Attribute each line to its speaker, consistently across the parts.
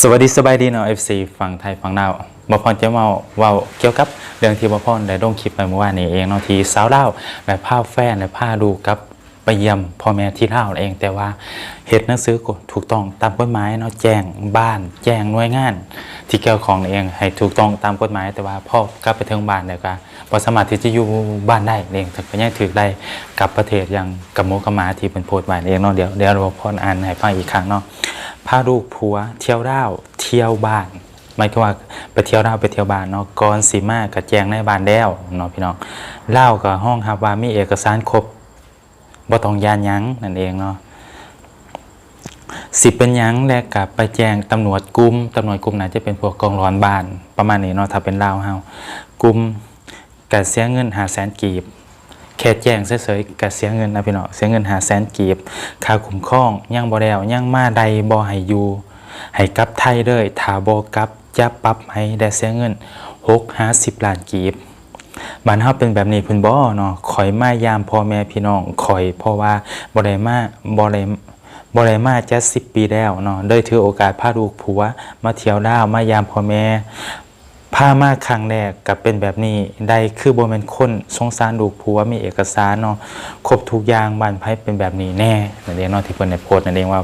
Speaker 1: สวัสดีสบายดีเนาะ FC ฝั่งไทยฝั่งลาวบ่พรจะมาเว้าเกี่ยวกับเรื่องที่บ่พรได้ลงคลิปไปเมื่อวานนี้เองเนาะที่สาวลาวได้พาแฟนได้พาลูกกับไปเยี่ยมพ่อแม่ที่ลาวเอง แต่ว่าเฮ็ดหนังสือก็ถูกต้องตามกฎหมายเนาะแจ้งบ้าน แจ้งหน่วยงาน ที่เกี่ยวของเองให้ถูกต้องตามกฎหมาย แต่ว่าพ่อกลับไปถึงบ้านแล้วก็บ่สามารถที่จะอยู่บ้านได้เองถ้าก็ยังถูกได้กับประเทศอย่างกับหมูกับหมาที่เป็นโพสต์ไว้เองเนาะเดี๋ยวเดี๋ยวเราพรอ่านให้ฟังอีกครั้งเนาะ พาลูกผัว เที่ยวดาวเที่ยวบ้านหมายถึงว่าไปเที่ยวดาวไปเที่ยวบ้านเนาะก่อนสีมากกับแจงในบ้านแล้วเนาะพี่น้องเล่ากับห้องฮับว่ามีเอกสารครบบ่ต้องยานยังนั่นเองเนาะสิเป็นยังแล้วกับไปแจงตำรวจกลุ่มตำรวจกลุ่มนั้นจะเป็นพวกกองร้อนบ้าน ประมาณนี้เนาะถ้าเป็นเล่าเฮากลุ่มก็เสียเงิน5แสนกีบ แค่แจ้งเฉยๆก็เสียเงินนะพี่น้องเสียเงินหาแสนกีบค่าคุ้มครองยังบ่แล้วยังมาใดบ่ให้อยู่ให้กลับไทยเลยถ้าบ่กลับจะปรับให้ได้เสียเงิน6 50ล้านกีบบ้านเฮาเป็นแบบนี้เพิ่นบ่เนาะข่อยมายามพ่อแม่พี่น้องข่อยเพราะว่าบ่ได้มาบ่ได้บ่ได้มาจะ10ปีแล้วเนาะเลยถือโอกาสพาลูกผัว มาเที่ยวดาว มายามพ่อแม่ พามาครั้งแรกกับเป็นแบบนี้ได้คือบ่แม่นคนสงสารลูกผัวมีเอกสารเนาะครบทุกอย่างบ้านไผเป็นแบบนี้แน่นั่นเองเนาะที่เพิ่นได้โพสต์นั่นเองว่า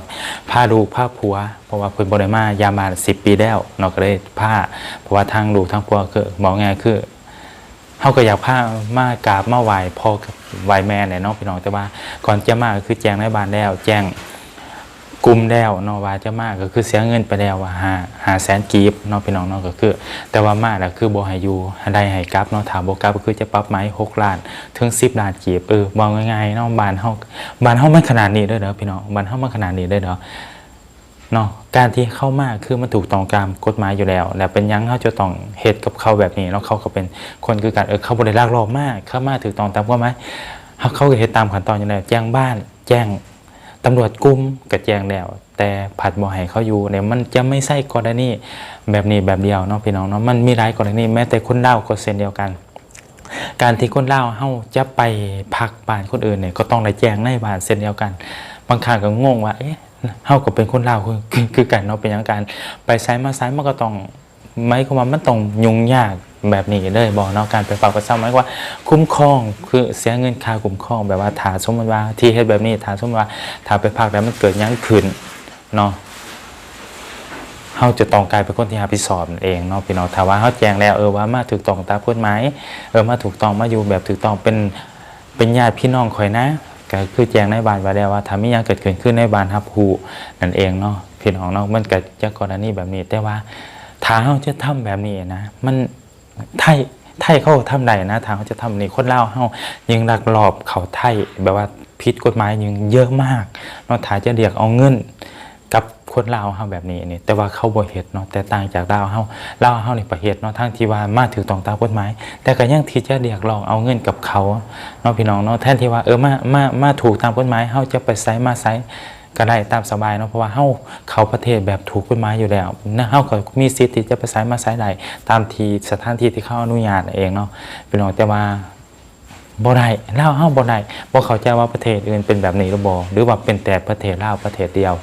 Speaker 1: พาลูกพาผัว เพราะว่าเพิ่นบ่ได้มายามมา10 ปีแล้วเนาะก็เลยพาเพราะว่าทางลูกทางผัวคือบอกง่ายคือเฮาก็อยากพามากราบมาไหว้พ่อกับไหว้แม่แหละเนาะพี่น้องแต่ว่าก่อนจะมาก็คือแจ้งในบ้านแล้ว แจ้ง กลุ่มแล้วเนาะว่าจะมากก็คือเสียเงินไปแล้วว่าหาหาแสนกีบเนาะพี่น้องเนาะก็คือ แต่ว่ามากแล้วคือบ่ให้อยู่ได้ให้กลับเนาะถามบ่กลับก็คือจะปรับไหม6ล้านถึง10ล้านกีบเออมองง่ายๆเนาะบ้านเฮาบ้านเฮามันขนาดนี้ด้อเด้อพี่น้องบ้านเฮามันขนาดนี้ด้อเด้อเนาะการที่เข้ามาคือมันถูกต้องตามกฎหมายอยู่แล้ว แล้วเป็นยังเฮาจะต้องเฮ็ดกับเขาแบบนี้เนาะเขาก็เป็นคนคือกันเออเขาบ่ได้ลากลอบมากเข้ามาถูกต้องตามกฎหมายเฮาเขาเฮ็ดตามขั้นตอนอยู่แล้วแจ้งบ้านแจ้ง ตำรวจกุมกระแจงแล้ว แต่ผัดบ่ให้เขาอยู่เนี่ยมันจะไม่ใช่กรณีแบบนี้แบบเดียวเนาะพี่น้องเนาะมันมีหลายกรณีแม้แต่คนเล่าก็เช่นเดียวกัน การที่คนเล่าเฮาจะไปพักบ้านคนอื่นเนี่ยก็ต้องได้แจ้งในบ้านเช่นเดียวกัน บางครั้งก็งงว่าเอ๊ะเฮาก็เป็นคนเล่าคือคือคือกันเนาะเป็นอย่างการไปไซมาไซมันก็ต้อง หมายความว่ามันต้องยุ่งยากแบบนี้เลยบอกเนาะการไปฝากประชาหมายวามว่า คุ้มครองคือเสียเงินค่าคุ้มครองแบบว่าถาสมมติว่าที่เฮ็ดแบบนี้ถาสมมติว่าถ้าไปพักแล้วมันเกิดยังขึ้นเนาะเฮาจะต้องกลายเป็นคนที่รับผิดชอบเองเนาะพี่น้องถ้าว่าเฮาแจ้งแล้วเออว่ามาถูกต้องตามกฎหมายเออมาถูกต้องมาอยู่แบบถูกต้องเป็นเป็นญาติพี่น้องข่อยนะก็คือแจ้งในบ้านไว้แล้วว่าถ้ามีหยังเกิดขึ้นขึ้นในบ้านรับรู้นั่นเองเนาะพี่น้องเนาะมันก็จะกรณีแบบนี้แต่ว่า ถ้าเฮาจะทำแบบนี้นะ มันไทยไทยเขาทำได้นะถ้าเขาจะทำนี่คนเลาเฮายังลักลอบเขาไทยแบบว่าผิดกฎหมายยังเยอะมากเนาะถ้าจะเรียกเอาเงินกับคนลาวเฮาแบบนี้นี่แต่ว่าเขาบ่เฮ็ดเนาะแต่ต่างจากลาวเฮาลาวเฮานี่ประเฮ็ดเนาะทั้งที่ว่ามาถูกต้องตามกฎหมาย แต่ก็ยังที่จะเรียกร้องเอาเงินกับเขาเนาะพี่น้องเนาะแทนที่ว่าเออมามามาถูกตามกฎหมายเฮาจะไปไสมาไส ก็ได้ตามสบายเนาะเพราะว่าเฮาเขาประเทศแบบถูกกฎหมายอยู่แล้วนะเฮาก็มีสิทธิ์ที่จะไปไสมาไสได้ตามที่สถานที่ที่เขาอนุญาตเองเนาะพี่น้องแต่ว่าบ่ได้ลาเฮาบ่ได้บ่เข้าใจว่าประเทศอื่นเป็นแบบนี้หรือบ่หรือว่าเป็นแต่ประเทศลาวประเทศเดียว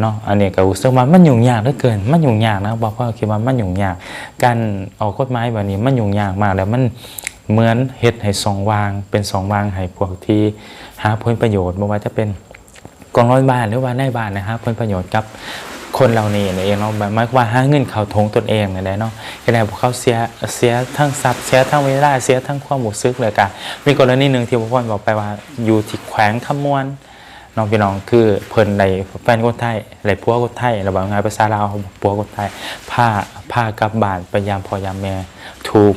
Speaker 1: เนาะอันนี้ก็รู้สึกว่ามันยุ่งยากเหลือเกิน มันยุ่งยากนะบ่พ่อคิดว่ามันยุ่งยาก การออกกฎหมายแบบนี้มันยุ่งยากมากแล้วมันเหมือนเฮ็ดให้สองวางเป็นสองวางให้พวกที่หาผลประโยชน์บ่ว่าจะเป็น กองร้อยบานหรือว่าในบ้านนะฮะผลประโยชน์กับคนเหล่านี้นี่เองเนาะหมายความว่าหาเงินเขาทงตนเองนี่แหละเนาะก็ได้พวกเขาเสียเสียทั้งทรัพย์เสียทั้งเวลาเสียทั้งความหมูซึกเลยกันมีกรณีหนึ่งที่พ่อพ่อบอกไปว่าอยู่ที่แขวงขมวนน้องพี่น้องคือเพิ่นในแฟนคนไทยในพัวคนไทยระบาดงานภาษาลาวพัวคนไทยผ้าผ้ากับบ้านไปยามพอยามแม่ถูก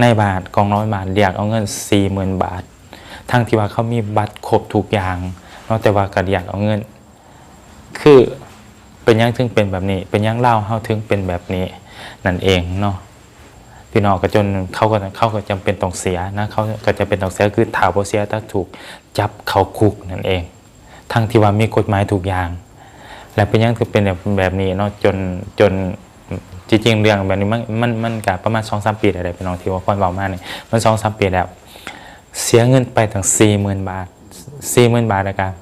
Speaker 1: ในบาทกองร้อยบาทเรียกเอาเงินสี่หมื่นบาท ทั้งที่ว่าเขามีบัตรครบทุกอย่าง เนาะแต่ว่าก็อยากเอาเงิน คือเป็นยังถึงเป็นแบบนี้ เป็นยังเล่าเฮาถึงเป็นแบบนี้นั่นเองเนาะพี่น้องก็จนเขาก็เขาก็จำเป็นต้องเสียนะเขาก็จะเป็นต้องเสียคือถาวบ่เสียถ้าถูกจับเขาคุกนั่นเอง ทั้งที่ว่ามีกฎหมายทุกอย่าง และเป็นยังถึงเป็นแบบแบบนี้เนาะจนจนจริงๆเรื่องแบบนี้มันมันมันกับประมาณสองสามปีอะไรพี่น้องที่ว่าพ่อเบามาเนี่ยมันสองสามปีแล้ว เสียเงินไปถึงสี่หมื่นบาท สี่หมื่นบาทนะครับ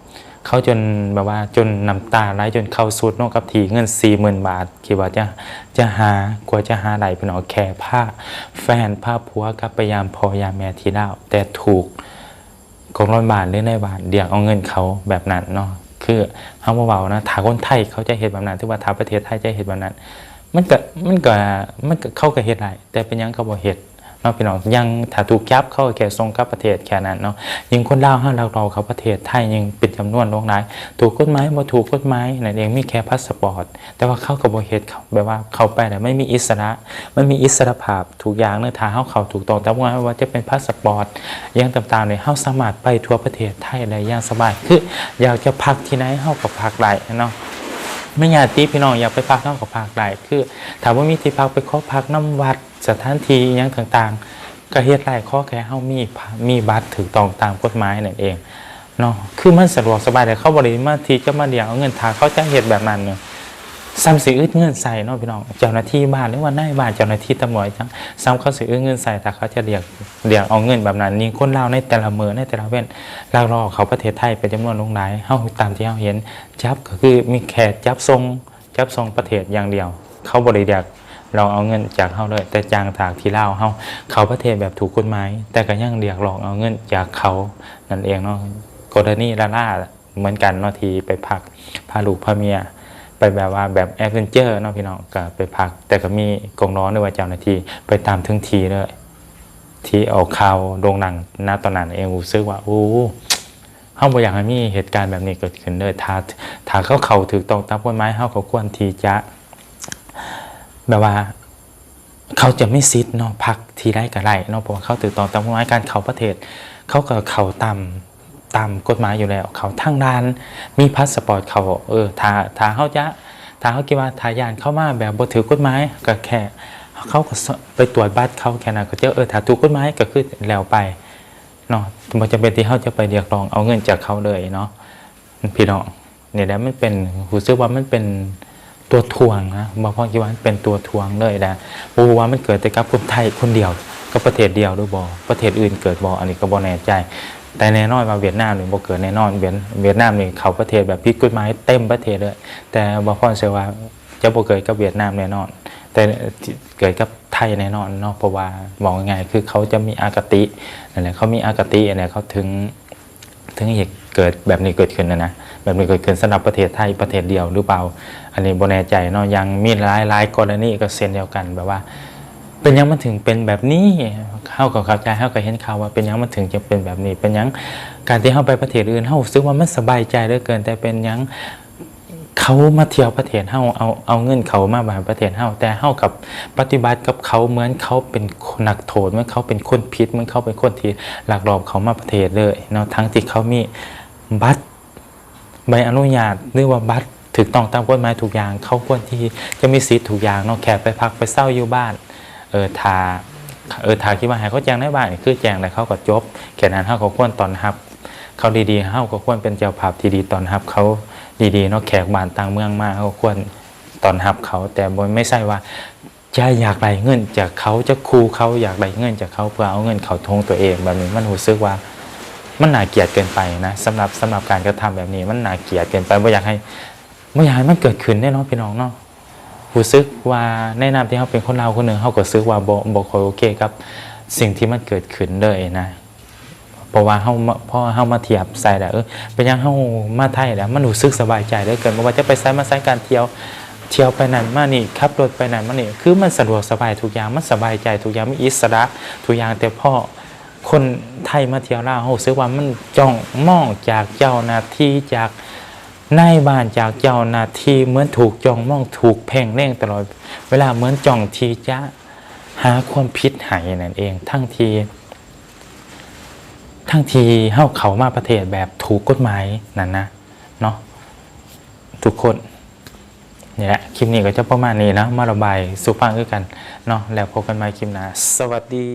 Speaker 1: เขาจนแบบว่าจนน้ำตาไหลจนเข้าสุดนอกกับทีเงินสี่หมื่นบาทคิดว่าจะจะหากว่าจะหาได้พี่น้องแค่ผ้าแฟนผ้าผัวกับพยายามพอยามแม่ทีเล่าแต่ถูกกองร้อยบาทหรือในบาทเดียวเอาเงินเขาแบบนั้นเนาะคือเขาเบาๆนะถ้าคนไทยเขาจะเห็นแบบนั้นถือว่าถ้าประเทศไทยจะเห็นแบบนั้น มันก็มันก็มันก็เข้ากับเฮ็ดไรแต่เป็นยังเขาบ่เฮ็ดเนาะพี่น้องยังถ้าถูกจับเข้าแค่ส่งกับประเทศแค่นั้นเนาะยิงคนลาวห้าเราเราเขาประเทศไทยยังป็นจำนวนลงหลาย ถูกกฎหมายบ่ถูกกฎหมายนั่นเองมีแค่พาสปอร์ต แต่ว่าเข้ากับบ่เฮ็ดเขาแบบว่าเข้าไปแล้วไม่มีอิสระไม่มีอิสระภาพทุกอย่างเนื้อถ้าเฮาเขาถูกต้องแต่ว่าว่าจะเป็นพาสปอร์ตย่างต่างๆเนี่ยเฮาสามารถไปทั่วประเทศไทยได้อย่างสบายคืออยากจะพักที่ไหนเฮาก็พักได้เนาะไม่อยากตีพี่น้องอยากไปพักนอกกับพักได้คือถามว่ามีที่พักไปขอพักน้ำวัด สถานที่ยังต่างๆ ก็เฮ็ดไรข้อแค่เฮามีมีบัตรถูกต้องตามกฎหมายนั่นเองเนาะคือมันสะดวกสบายแต่เขาบริมาที่จะมาเดียงเอาเงินทาเขาจะเฮ็ดแบบนั้นเนี่ยซ้ำสิอึดเงินใส่เนาะพี่น้องเจ้าหน้าที่บ้านหรือว่านายบ้านเจ้าหน้าที่ตำรวจจังซ้ำเขาสิอึดเงินใส่ถ้าเขาจะเรียกเรียกเอาเงินแบบนั้นนี่คนเลาในแต่ละเมือในแต่ละเว้นลาวรอเขาประเทศไทยเป็นจำนวนลงหลายเฮาตามที่เฮาเห็นจับก็คือมีแค่จับทรงจับทรงประเทศอย่างเดียว เขาบริเดียก เราเอาเงินจากเขาเลย แต่จางถากที่เล่าเขาเขาประเทศแบบถูกกฎหมายแต่ก็ยังเรียกร้องเอาเงินจากเขานั่นเองเนาะกรณีลาล่าเหมือนกันเนาะทีไปพักพาลูกพาเมียไปแบบว่าแบบแอดเวนเจอร์เนาะพี่น้องก็ไปพัก แต่ก็มีกองร้อนด้วยว่าเจ้าหน้าที่ไปตามถึงทีเลยที่เอาข่าวโด่งดังณตอนนั้นเองรู้สึกว่าโอ้เฮาบอยากให้มีเหตุการณ์แบบนี้เกิดขึ้นเลยถ้าถ้าเขาเขาถึกต้องตามกฎหมายเฮาก็ควรทีจะ แบบว่า เขาจะไม่ซิดเนาะพักทีไรกับไรเนาะเพราะว่าเขาถือต้อตามกฎหมายการเข้าประเทศ เขาก็เขาตามตามกฎหมายอยู่แล้ว เขาทางด้าน มีพาสปอร์ตเขาเออถ้าถ้าเขาจะถ้าเขาคิดว่าทายานเข้ามาแบบบ่ถือกฎหมายก็แค่เขาก็ไปตรวจบัตรเขาแค่นั้นก็เจอเออถ้าถูกกฎหมายก็คือแล้วไปเนาะมันจะเป็นที่เขาจะไปเรียกร้องเอาเงินจากเขาเลยเนาะพี่น้องเนี่ยแหละมันเป็นรู้สึกว่ามันเป็น ตัวทวงนะบางพ่อคิดว่านเป็นตัวทวงเลยนะบรู้ว่ามันเกิดแต่กับคนไทยคนเดียวก็ประเทศเดียวหรือบ่ประเทศอื่นเกิดบ่อันนี้ก็บ่แน่ใจ แต่แน่นอนว่าเวียดนามหนี่บ่เกิดแน่นอนเวียดเวียดนามนี่เขาประเทศแบบผิดกฎหมายเต็มประเทศเลย แต่บางพ่อเชื่อว่าจะบ่เกิดกับเวียดนามแน่นอน แต่เกิดกับไทยแน่นอนเนาะเพราะว่าบอกง่ายคือเขาจะมีอากตินั่นแหละเขามีอากติอันเนี้ยเขาถึงถึงเหตุ เกิดแบบนี้เกิดขึ้นนะนะแบบนี้เกิดขึ้นสำหรับประเทศไทยประเทศเดียวหรือเปล่า อันนี้บ่แน่ใจเนาะยังมีหลายหลายกรณีก็เช่นเดียวกันแบบว่า เป็นยังมันถึงเป็นแบบนี้เข้ากับเข้าใจเข้ากับเห็นข่าวว่าเป็นยังมันถึงจะเป็นแบบนี้ เป็นยังการที่เข้าไปประเทศอื่นเข้าซึ่งว่ามันสบายใจเหลือเกิน แต่เป็นยังเขามาเที่ยวประเทศเฮาเอาเอาเงินเขามาบาประเทศเฮาแต่เฮากับปฏิบัติกับเขาเหมือนเขาเป็นคนักโทษเหมือนเขาเป็นคนผิดเหมือนเขาเป็นคนที่หลักหลอบเขามาประเทศเลยเนาะทั้งที่เขามี บัตรใบอนุญาตหรือว่าบัตรถูกต้องตามกฎหมายทุกอย่าง เขาควรที่จะมีสิทธิ์ทุกอย่างเนาะแค่ไปพักไปเศร้าอยู่บ้านเออทาเออทาคิดว่าให้เขาแจ้งในบ้านคือแจ้งแล้เขาก็จบแค่นั้นเฮาก็ควรตอนรับ เขาดีๆเฮาก็ควรเป็นเจ้าภาพที่ดีตอนรับเขาดีๆเนาะแขกบ้านต่างเมืองมาเขาควรตอนรับเขา แต่บ่ไม่ใช่ว่าจะอยากได้เงินจากเขาจะคูเขาอยากได้เงินจากเขาเพื่อเอาเงินเขาทงตัวเองแบบนี้มันรู้สึกว่า มันน่าเกลียดเกินไปนะสำหรับสำหรับการกระทำแบบนี้ มันน่าเกลียดเกินไปไม่อยากให้ไม่อยากให้มันเกิดขึ้นแน่นอนพี่น้องเนาะรู้สึกว่าในะนาที่เขาเป็นคนเลาคนหนึ่งเขาก็รู้สึกว่าบ่บ่คอยโอเคกับ สิ่งที่มันเกิดขึ้นเลยนะเพราะว่าเฮามาพอเฮามาเทียบใส่แล้วเออเป็นยังเฮามาไทยแล้วมันรู้สึกสบายใจเหลือเกินบ่ว่าจะไปไสมาไสการเที่ยวเที่ยวไปนั่นมานี่ขับรถไปนั่นมานี่คือมันสะดวกสบายทุกอย่างมันสบายใจทุกอย่างมีอิสระทุกอย่างแต่พ่อ คนไทยมาเที่ยวลาวเฮารู้สึกว่ามันจ้องมองจากเจ้าหน้าที่จากนายบ้านจากเจ้าหน้าที่เหมือนถูกจ้องมองถูกเพ่งเล่งตลอดเวลาเหมือนจ้องทีจะหาความผิดให้นั่นเอง ทั้งทีทั้งทีเฮาเขามาประเทศแบบถูกกฎหมายนั่นนะเนาะทุกคนนี่แหละคลิปนี้ก็จะประมาณนี้นะมาระบายสู่ฟังด้วยกันเนาะแล้วพบกันใหม่คลิปหน้าสวัสดี